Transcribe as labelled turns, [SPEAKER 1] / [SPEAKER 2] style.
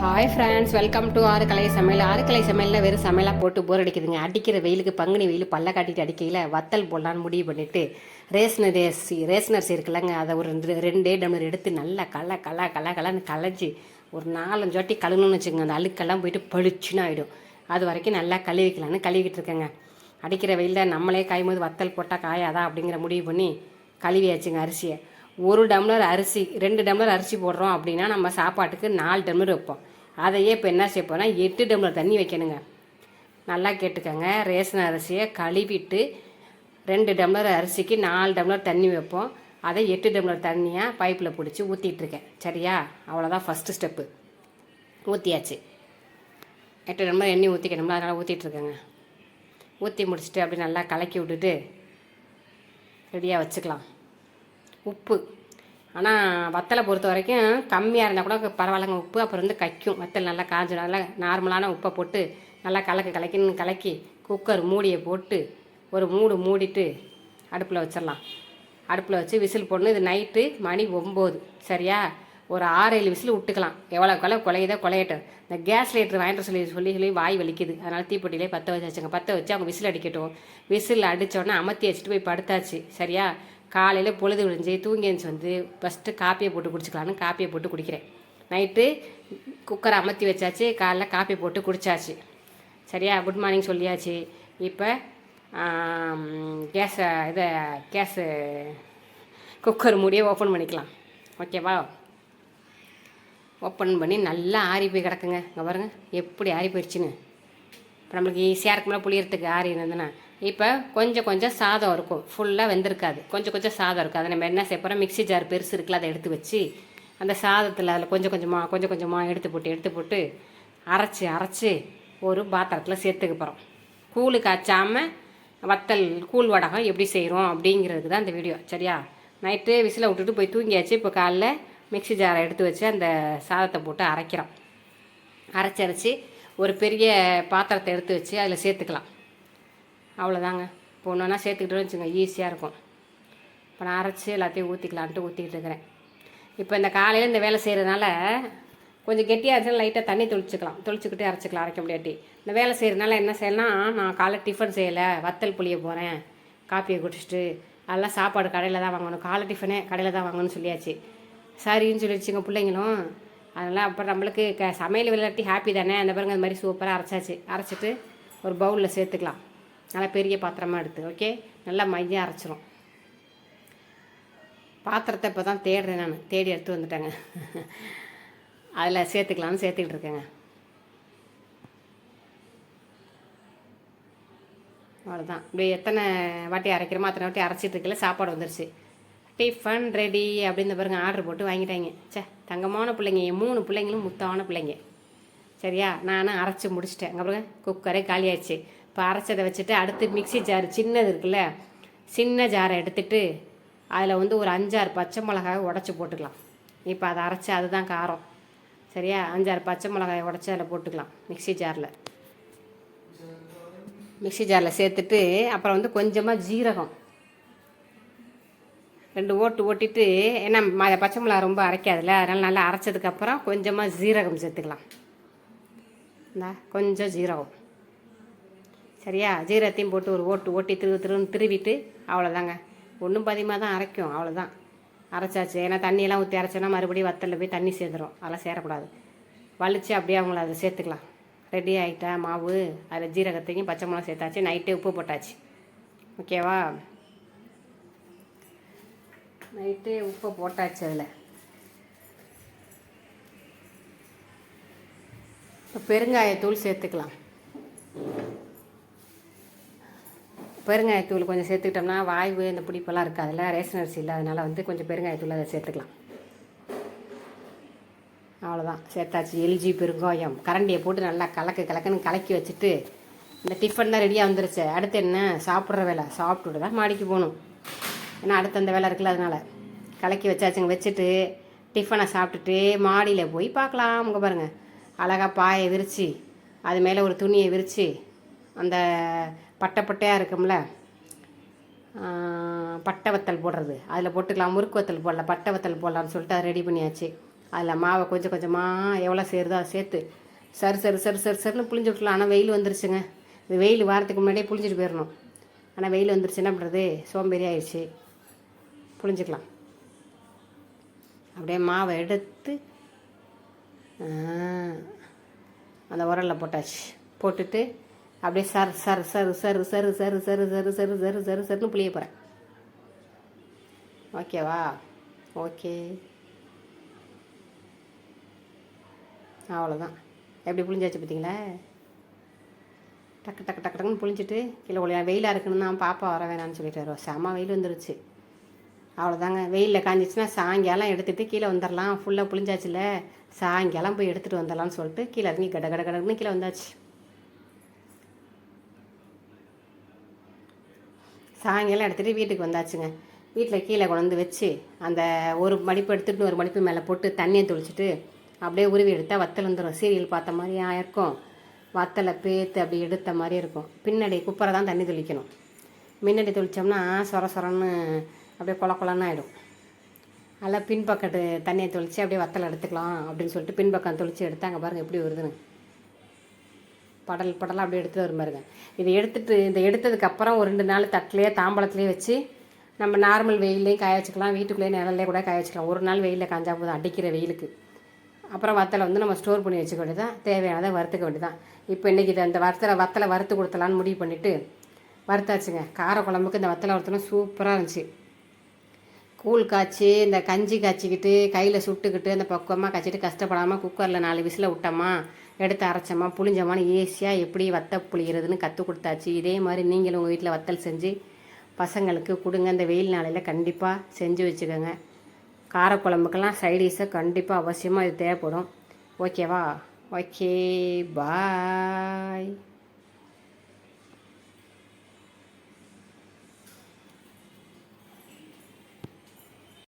[SPEAKER 1] hi friends welcome to ஆறு கலை சமையல் ஆறு கலை சமையலில் வெறும் சமையலாக போட்டு போர் அடிக்குதுங்க அடிக்கிற வெயிலுக்கு பங்குனி வெயில் பல்ல காட்டிட்டு அடிக்கையில் வத்தல் போடலான்னு முடிவு பண்ணிவிட்டு ரேஷனர் அரிசி ரேஷன் அரிசி இருக்குல்லங்க அதை ஒரு ரெண்டு ரெண்டே டம்ளர் எடுத்து நல்லா கல கல கல கலன்னு கலைஞ்சி ஒரு நாலஞ்சு வாட்டி கழுகணும்னு வச்சுக்கோங்க அந்த அழுக்கெல்லாம் போயிட்டு பளிச்சுன்னு ஆகிடும் அது வரைக்கும் நல்லா கழுவிக்கலான்னு கழுவிக்கிட்டு இருக்கேங்க அடிக்கிற வெயிலில் நம்மளே காயும் போது வத்தல் போட்டால் காயாதா அப்படிங்கிற முடிவு பண்ணி கழுவியாச்சுங்க அரிசியை ஒரு டம்ளர் அரிசி ரெண்டு டம்ளர் அரிசி போடுறோம் அப்படின்னா நம்ம சாப்பாட்டுக்கு நாலு டம்ளர் வைப்போம் அதையே இப்போ என்ன செய்ய எட்டு டம்ளர் தண்ணி வைக்கணுங்க நல்லா கேட்டுக்கோங்க ரேஷன் அரிசியை கழுவிட்டு ரெண்டு டம்ளர் அரிசிக்கு நாலு டம்ளர் தண்ணி வைப்போம் அதை எட்டு டம்ளர் தண்ணியாக பைப்பில் பிடிச்சி ஊற்றிட்டுருக்கேன் சரியா அவ்வளோதான் ஃபஸ்ட்டு ஸ்டெப்பு ஊற்றியாச்சு எட்டு டம்ளர் எண்ணெய் ஊற்றிக்கணும்ல அதனால் ஊற்றிட்டுருக்கேங்க ஊற்றி முடிச்சுட்டு அப்படி நல்லா கலக்கி விட்டுட்டு ரெடியாக வச்சுக்கலாம் உப்பு ஆனால் வத்தலை பொறுத்த வரைக்கும் கம்மியாக இருந்தால் கூட பரவாயில்லங்க உப்பு அப்புறம் வந்து கைக்கும் வத்தல் நல்லா காஞ்சிடும் நல்லா நார்மலான உப்பை போட்டு நல்லா கலக்கு கலக்கின்னு கலக்கி குக்கர் மூடியை போட்டு ஒரு மூடு மூடிட்டு அடுப்பில் வச்சிடலாம் அடுப்பில் வச்சு விசில் போடணும் இது நைட்டு மணி ஒம்பது சரியா ஒரு ஆறு ஏழு விசில் விட்டுக்கலாம் எவ்வளோ கொலை கொலையுதோ கொலையட்டும் இந்த கேஸ் லைட்ரு வாங்கிட்டு சொல்லி சொல்லி சொல்லி வாய் வலிக்குது அதனால் தீப்பெட்டிலே பற்ற வச்சு வச்சுங்க பற்ற வச்சு அவங்க விசில் அடிக்கட்டும் விசில் அடித்தோடனே அமர்த்தி வச்சுட்டு போய் படுத்தாச்சு சரியா காலையில் பொழுது விழிஞ்சு தூங்கி எழுந்துச்சு வந்து ஃபஸ்ட்டு காப்பியை போட்டு குடிச்சிக்கலான்னு காப்பியை போட்டு குடிக்கிறேன் நைட்டு குக்கரை அமர்த்தி வச்சாச்சு காலைல காப்பி போட்டு குடித்தாச்சு சரியா குட் மார்னிங் சொல்லியாச்சு இப்போ கேஸை இதை கேஸு குக்கர் மூடியே ஓப்பன் பண்ணிக்கலாம் ஓகேவா ஓப்பன் பண்ணி நல்லா ஆறி போய் கிடக்குங்க இங்கே பாருங்கள் எப்படி ஆறி போயிடுச்சுன்னு இப்போ நம்மளுக்கு ஈஸியாக இருக்கும்ல புளியறதுக்கு ஆறி இருந்ததுன்னா இப்போ கொஞ்சம் கொஞ்சம் சாதம் இருக்கும் ஃபுல்லாக வெந்திருக்காது கொஞ்சம் கொஞ்சம் சாதம் இருக்கும் அதை நம்ம என்ன செய்ய போகிறோம் மிக்சி ஜார் பெருசு இருக்குல்ல அதை எடுத்து வச்சு அந்த சாதத்தில் அதில் கொஞ்சம் கொஞ்சமாக கொஞ்சம் கொஞ்சமாக எடுத்து போட்டு எடுத்து போட்டு அரைச்சி அரைச்சி ஒரு பாத்திரத்தில் சேர்த்துக்க போகிறோம் கூழு காய்ச்சாமல் வத்தல் கூழ் வடகம் எப்படி செய்கிறோம் அப்படிங்கிறதுக்கு தான் இந்த வீடியோ சரியா நைட்டு விசில விட்டுட்டு போய் தூங்கியாச்சு இப்போ காலைல மிக்சி ஜாரை எடுத்து வச்சு அந்த சாதத்தை போட்டு அரைக்கிறோம் அரைச்சி அரைச்சி ஒரு பெரிய பாத்திரத்தை எடுத்து வச்சு அதில் சேர்த்துக்கலாம் அவ்வளோதாங்க இப்போ ஒன்று ஒன்றா சேர்த்துக்கிட்டோன்னு வச்சுங்க ஈஸியாக இருக்கும் இப்போ நான் அரைச்சி எல்லாத்தையும் ஊற்றிக்கலான்ட்டு ஊற்றிக்கிட்டு இருக்கிறேன் இப்போ இந்த காலையில் இந்த வேலை செய்கிறதுனால கொஞ்சம் கெட்டியாக இருந்துச்சுன்னா லைட்டாக தண்ணி தொளிச்சிக்கலாம் தொளிச்சிக்கிட்டே அரைச்சிக்கலாம் அரைக்க முடியாட்டி இந்த வேலை செய்கிறதுனால என்ன செய்யலாம் நான் காலை டிஃபன் செய்யலை வத்தல் புளிய போகிறேன் காப்பியை குடிச்சிட்டு அதெல்லாம் சாப்பாடு கடையில் தான் வாங்கணும் காலை டிஃபனே கடையில் தான் வாங்கணும்னு சொல்லியாச்சு சரின்னு சொல்லிடுச்சுங்க பிள்ளைங்களும் அதனால் அப்புறம் நம்மளுக்கு க சமையல் விளையாட்டி ஹாப்பி தானே அந்த பிறகு அந்த மாதிரி சூப்பராக அரைச்சாச்சு அரைச்சிட்டு ஒரு பவுலில் சேர்த்துக்கலாம் நல்லா பெரிய பாத்திரமாக எடுத்து ஓகே நல்லா மையம் அரைச்சிரும் பாத்திரத்தை இப்போ தான் தேடுறேன் நான் தேடி எடுத்து வந்துட்டேங்க அதில் சேர்த்துக்கலான்னு சேர்த்துக்கிட்டு இருக்கேங்க அவ்வளோதான் இப்படி எத்தனை வாட்டி அரைக்கிறோமோ அத்தனை வாட்டி அரைச்சிட்டு இருக்கல சாப்பாடு வந்துருச்சு டிஃபன் ரெடி அப்படின்னு பாருங்கள் ஆர்டர் போட்டு வாங்கிட்டாங்க சே தங்கமான பிள்ளைங்க என் மூணு பிள்ளைங்களும் முத்தமான பிள்ளைங்க சரியா நானும் அரைச்சி முடிச்சிட்டேன் அங்கே பாருங்க குக்கரே காலியாச்சு இப்போ அரைச்சதை வச்சுட்டு அடுத்து மிக்சி ஜார் சின்னது இருக்குல்ல சின்ன ஜாரை எடுத்துட்டு அதில் வந்து ஒரு அஞ்சாறு பச்சை மிளகாய் உடச்சி போட்டுக்கலாம் இப்போ அதை அரைச்சி அதுதான் காரம் சரியா அஞ்சாறு பச்சை மிளகாயை உடச்சி அதில் போட்டுக்கலாம் மிக்சி ஜாரில் மிக்சி ஜாரில் சேர்த்துட்டு அப்புறம் வந்து கொஞ்சமாக ஜீரகம் ரெண்டு ஓட்டு ஓட்டிட்டு ஏன்னா அதை பச்சை மிளகா ரொம்ப அரைக்காதுல்ல அதனால் நல்லா அரைச்சதுக்கப்புறம் கொஞ்சமாக ஜீரகம் சேர்த்துக்கலாம் இந்தா கொஞ்சம் ஜீரகம் சரியா ஜீரத்தையும் போட்டு ஒரு ஓட்டு ஓட்டி திரு திருன்னு திருவிட்டு அவ்வளோதாங்க ஒன்றும் பதியமாக தான் அரைக்கும் அவ்வளோதான் அரைச்சாச்சு ஏன்னா தண்ணியெல்லாம் ஊற்றி அரைச்சோன்னா மறுபடியும் வத்தலில் போய் தண்ணி சேர்ந்துடும் அதெல்லாம் சேரக்கூடாது வலிச்சு அப்படியே அவங்கள அதை சேர்த்துக்கலாம் ரெடி ஆகிட்டா மாவு அதில் ஜீரகத்தையும் பச்சை மிளகா சேர்த்தாச்சு நைட்டே உப்பு போட்டாச்சு ஓகேவா நைட்டே உப்பு போட்டாச்சு அதில் பெருங்காயத்தூள் சேர்த்துக்கலாம் பெருங்காயத்தூள் கொஞ்சம் சேர்த்துக்கிட்டோம்னா வாய்வு இந்த பிடிப்பெல்லாம் இல்லை ரேஷன் அரிசி இல்லை அதனால் வந்து கொஞ்சம் பெருங்காயத்தூள் அதை சேர்த்துக்கலாம் அவ்வளோதான் சேர்த்தாச்சு எல்ஜி பெருங்காயம் கரண்டியை போட்டு நல்லா கலக்கு கலக்குன்னு கலக்கி வச்சுட்டு இந்த டிஃபன் தான் ரெடியாக வந்துருச்சு அடுத்து என்ன சாப்பிட்ற வேலை சாப்பிட்டுட்டு தான் மாடிக்கு போகணும் ஏன்னா அடுத்து அந்த வேலை இருக்குல்ல அதனால் கலக்கி வச்சாச்சுங்க வச்சுட்டு டிஃபனை சாப்பிட்டுட்டு மாடியில் போய் பார்க்கலாம் அங்கே பாருங்கள் அழகாக பாயை விரித்து அது மேலே ஒரு துணியை விரித்து அந்த பட்டை பட்டையாக இருக்கும்ல பட்டை வத்தல் போடுறது அதில் போட்டுக்கலாம் முறுக்கு வத்தல் போடலாம் பட்டை வத்தல் போடலாம்னு சொல்லிட்டு அதை ரெடி பண்ணியாச்சு அதில் மாவை கொஞ்சம் கொஞ்சமாக எவ்வளோ சேருதோ அதை சேர்த்து சரி சரி சரி சரி சரினு புளிஞ்சு விட்டுலாம் ஆனால் வெயில் வந்துருச்சுங்க இது வெயில் வாரத்துக்கு முன்னாடியே புளிஞ்சிட்டு போயிடணும் ஆனால் வெயில் வந்துருச்சு என்ன பண்ணுறது சோம்பேறி ஆயிடுச்சு புளிஞ்சிக்கலாம் அப்படியே மாவை எடுத்து அந்த உரலில் போட்டாச்சு போட்டுட்டு அப்படியே சர் சர் சர் சர் சர் சர் சர் சர் சர் சர் சர் சர்னு புளிய போகிறேன் ஓகேவா ஓகே அவ்வளோதான் எப்படி புளிஞ்சாச்சு பார்த்தீங்களா டக்கு டக்கு டக்கு டக்குன்னு புளிஞ்சிட்டு கீழே ஒளியா வெயிலாக இருக்குன்னு நான் பாப்பா வர வேணான்னு சொல்லிட்டு வருவோம் செம்ம வெயில் வந்துருச்சு அவ்வளோதாங்க வெயிலில் காஞ்சிச்சுன்னா சாயங்காலம் எடுத்துகிட்டு கீழே வந்துடலாம் ஃபுல்லாக புளிஞ்சாச்சுல சாயங்காலம் போய் எடுத்துகிட்டு வந்துடலாம்னு சொல்லிட்டு கீழே இறங்கி கட கட கடன்னு கீழே வந்தாச்சு சாயங்காலம் எடுத்துகிட்டு வீட்டுக்கு வந்தாச்சுங்க வீட்டில் கீழே கொண்டு வந்து வச்சு அந்த ஒரு மடிப்பு எடுத்துகிட்டு ஒரு மடிப்பு மேலே போட்டு தண்ணியை தொளிச்சிட்டு அப்படியே உருவி எடுத்தால் வத்தல் வந்துடும் சீரியல் பார்த்த மாதிரி இருக்கும் வத்தலை பேத்து அப்படி எடுத்த மாதிரி இருக்கும் பின்னாடி குப்பரை தான் தண்ணி தெளிக்கணும் முன்னாடி தெளித்தோம்னா சொர சொரன்னு அப்படியே கொல கொலன்னு ஆகிடும் அதில் பின்பக்கத்து தண்ணியை தெளித்து அப்படியே வத்தலை எடுத்துக்கலாம் அப்படின்னு சொல்லிட்டு பின்பக்கம் தெளித்து எடுத்தாங்க பாருங்கள் எப்படி வருதுன்னு படல் படலாம் அப்படியே எடுத்து வரும் பாருங்க இதை எடுத்துட்டு இதை எடுத்ததுக்கப்புறம் ஒரு ரெண்டு நாள் தட்டிலே தாம்பளத்துலேயே வச்சு நம்ம நார்மல் வெயிலையும் காய வச்சுக்கலாம் வீட்டுக்குள்ளேயே நிழல்லே கூட காய வச்சுக்கலாம் ஒரு நாள் வெயிலில் காஞ்சா போதும் அடிக்கிற வெயிலுக்கு அப்புறம் வத்தலை வந்து நம்ம ஸ்டோர் பண்ணி வச்சுக்க வேண்டியதான் தேவையானதை வறுத்துக்க வேண்டியதான் இப்போ இன்றைக்கி இதை அந்த வரத்தில் வத்தலை வறுத்து கொடுத்தலான்னு முடிவு பண்ணிவிட்டு வறுத்தாச்சுங்க கார குழம்புக்கு இந்த வத்தலை வறுத்தலாம் சூப்பராக இருந்துச்சு கூழ் காய்ச்சி இந்த கஞ்சி காய்ச்சிக்கிட்டு கையில் சுட்டுக்கிட்டு அந்த பக்குவமாக காய்ச்சிட்டு கஷ்டப்படாமல் குக்கரில் நாலு விசில் விட்டோமா எடுத்து அரைச்சோமா புளிஞ்சோமான்னு ஈஸியாக எப்படி வத்த புளிகிறதுன்னு கற்றுக் கொடுத்தாச்சு இதே மாதிரி நீங்களும் உங்கள் வீட்டில் வத்தல் செஞ்சு பசங்களுக்கு கொடுங்க இந்த வெயில் நாளையில் கண்டிப்பாக செஞ்சு வச்சுக்கோங்க காரக்குழம்புக்கெல்லாம் சைடிஷாக கண்டிப்பாக அவசியமாக இது தேவைப்படும் ஓகேவா ஓகே பாய்